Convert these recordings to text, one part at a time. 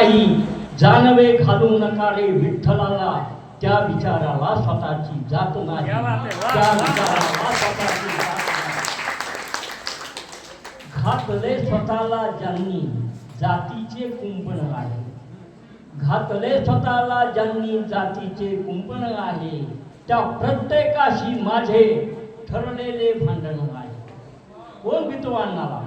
काही जानवे घालू नका रे विठ्ठलाला. त्या विचाराला स्वतःची जात नाही. त्या. विचाराला स्वतःची नाही. घातले स्वतःला ज्यांनी जातीचे कुंपण आहे. घातले स्वतःला ज्यांनी जातीचे कुंपण आहे त्या प्रत्येकाशी माझे ठरलेले भांडण आहे. कोण भीतो अण्णाला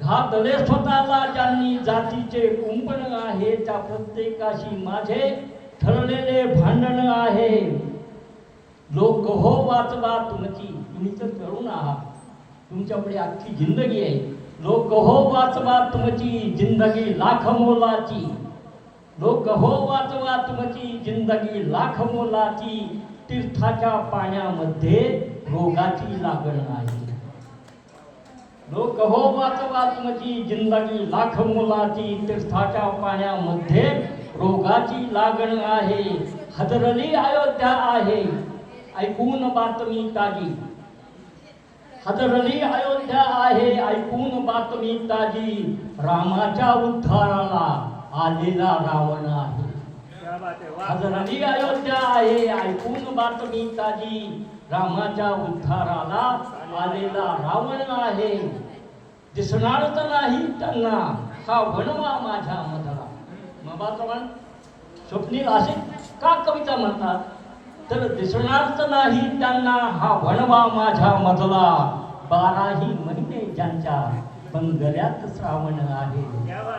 घातले स्वतःला ज्यांनी जातीचे कुंपण आहे त्या प्रत्येकाशी माझे ठरलेले भांडण आहे. लोक हो वाचवा तुमची तुम्ही तर तरुण आहात. तुमच्यापुढे अख्खी जिंदगी आहे. लोक हो वाचवा तुमची जिंदगी लाख मोलाची. लोक हो वाचवा तुमची जिंदगी लाख मोलाची. तीर्थाच्या पाण्यामध्ये रोगाची लागण आहे. लोक हो वाचवात्मची जिंदगी लाख मुलाची तीर्थाच्या पाण्यामध्ये रोगाची लागण आहे. हजरली अयोध्या आहे. ऐकून बातमी ताजी. हजरली अयोध्या आहे. ऐकून बातमी ताजी. रामाच्या उद्धाराला आलेला रावण आहे. हजरली अयोध्या आहे. ऐकून बातमी ताजी. रामाच्या उद्धाराला आलेला रावण आहे. दिसणार तर नाही त्यांना हा वणवा माझ्या मधला. मबाचवण स्वप्नील असे का कविता म्हणतात? तर दिसणार तर नाही त्यांना हा वणवा माझ्या मधला. बाराही महिने ज्यांच्या बंगल्यात श्रावण आहे.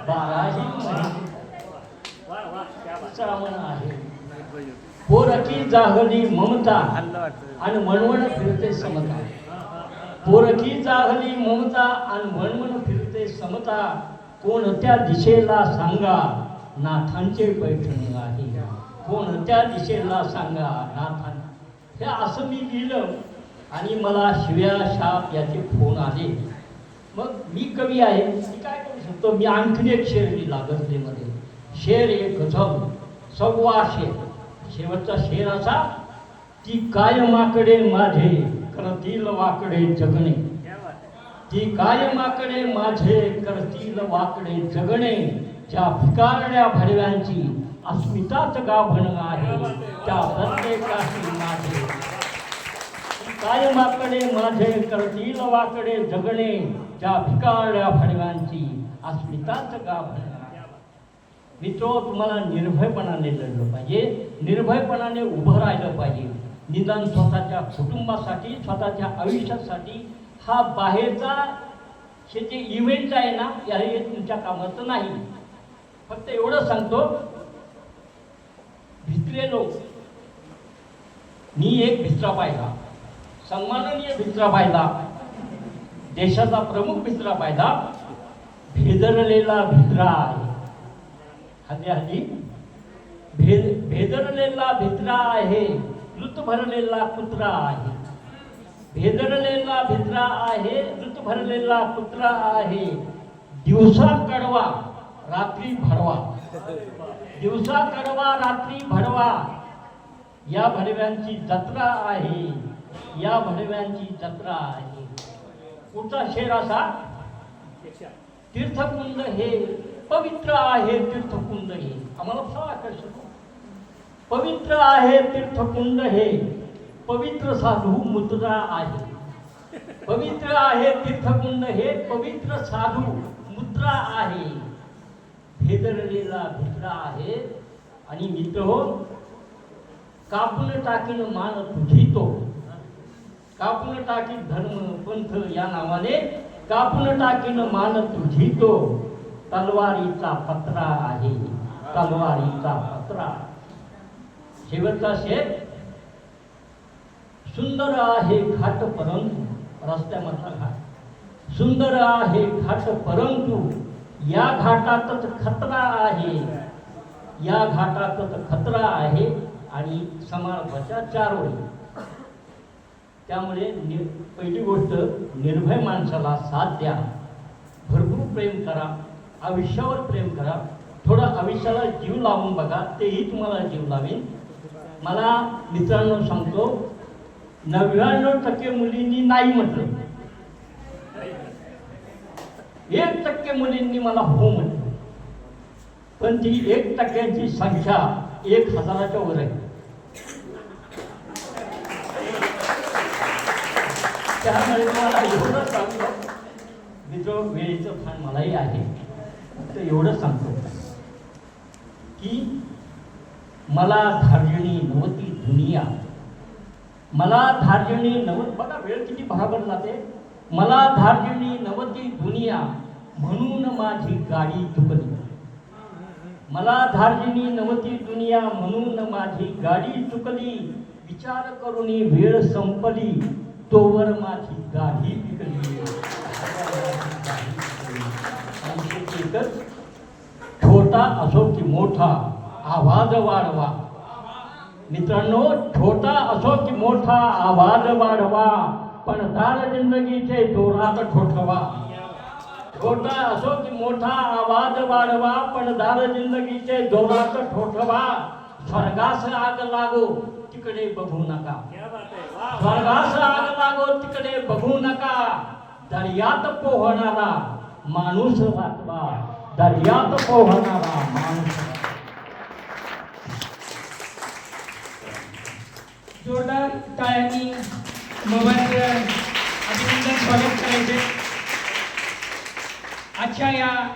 बाराही महिने श्रावण आहे. पोरकी जागली ममता आणि वणवण फिरते समता. पोरकी जाहली ममता आणि वणवण फिरते समता. कोणत्या दिशेला सांगा नाथांचे पैठण आहे कोणत्या दिशेला सांगा नाथां. हे असं मी लिहिलं आणि मला शिव्या शाप याचे फोन आले. मग मी कवी आहे मी काय करू शकतो? मी आणखीन एक शेर लिहिला गजलेमध्ये शेर एक गझब सव्वा शेर. शेवटचा शेर असा ती कायमाकडे माझे करतील वाकडे जगणे. ती काय माकडे ती कायमाकडे माझे करतील वाकडे जगणे. ज्या भिकारड्या भडव्यांची अस्मिताच गाभण आहे त्या प्रत्येकाशी माझे. काय कायमाकडे माझे करतील वाकडे जगणे. ज्या भिकारड्या भडव्यांची अस्मिताच गाभण आहे. मित्र तुम्हाला निर्भयपणाने लढलं पाहिजे. निर्भयपणाने उभं राहिलं पाहिजे. निदान स्वतःच्या कुटुंबासाठी स्वतःच्या आयुष्यासाठी हा बाहेरचा हे जे इव्हेंट आहे ना या हे तुमच्या कामाचं नाही. फक्त एवढं सांगतो भित्रे लोक मी एक भित्रा पाहिला सन्माननीय भित्रा पाहिला देशाचा प्रमुख भित्रा पाहिला भेदरलेला भित्रा आहे. हल्ली हल्ली भेद भेदरलेला भित्रा आहे. ऋत भरलेला कुत्रा आहे. भेदरलेला भित्रा आहे ऋत भरलेला कुत्रा आहे. दिवसा कडवा रात्री भरवा. दिवसा कडवा रात्री भडवा या भडव्यांची जत्रा आहे. या भडव्यांची जत्रा आहे. पुढचा शेर असा तीर्थकुंड हे पवित्र आहे तीर्थकुंड हे. आम्हाला फार आकर्षक पवित्र आहे तीर्थकुंड हे. पवित्र साधू मुद्रा आहे. पवित्र आहे तीर्थकुंड हे पवित्र साधू मुद्रा आहे. भेदरलेला भित्रा आहे. आणि मित्र हो कापून टाकीन मान तुझी तो कापून टाकी धर्म पंथ या नावाने कापून टाकीन मान तुझी तो तलवारीचा पत्रा आहे. तलवारीचा पत्रा. शेवटचा शेर सुंदर आहे घाट परंतु रस्त्यामधला घाट. सुंदर आहे घाट परंतु या घाटातच खतरा आहे. या घाटातच खतरा आहे आणि समारंभाच्या चार ओळी त्यामुळे नि पहिली गोष्ट निर्भय माणसाला साथ द्या. भरपूर प्रेम करा. आयुष्यावर प्रेम करा. थोडं आयुष्याला जीव लावून बघा. तेही तुम्हाला जीव लावेल मला मित्रांनो सांगतो नव्याण्णव टक्के मुलींनी नाही म्हटलं. एक टक्के मुलींनी मला हो म्हटलं. पण ती एक टक्क्यांची संख्या एक हजाराच्या वर आहे. त्यामुळे मला एवढं सांगतो मित्र वेळेचं फार मलाही आहे. तर एवढं सांगतो की मला धार्जणी नवती दुनिया. मला धार्जणी नव बघा वेळ किती बराबर जाते. मला धार्जणी नवती दुनिया म्हणून माझी गाडी चुकली मला धार्जिणी नवती दुनिया म्हणून माझी गाडी चुकली विचार करून वेळ संपली तोवर माझी गाडी विकली एकच छोटा असो की मोठा आवाज़ वाढवा मित्रांनो छोटा असो की मोठा आवाज़ वाढवा पण दार जिंदगीचे जोरात ठोठवा. छोटा असो की मोठा आवाज़ वाढवा पण दार जिंदगीचे जोरात ठोठवा. स्वर्गास आग लागो, तिकडे बघू नका. क्या बात है स्वर्गास आग लागो, तिकडे बघू नका. दर्यात पोहणारा माणूस वाचवा. दर्यात पोहणारा माणूस जोरदार टाळ्यांनी मोबाईलवर अभिनंदन स्वागत करायचे. आजच्या या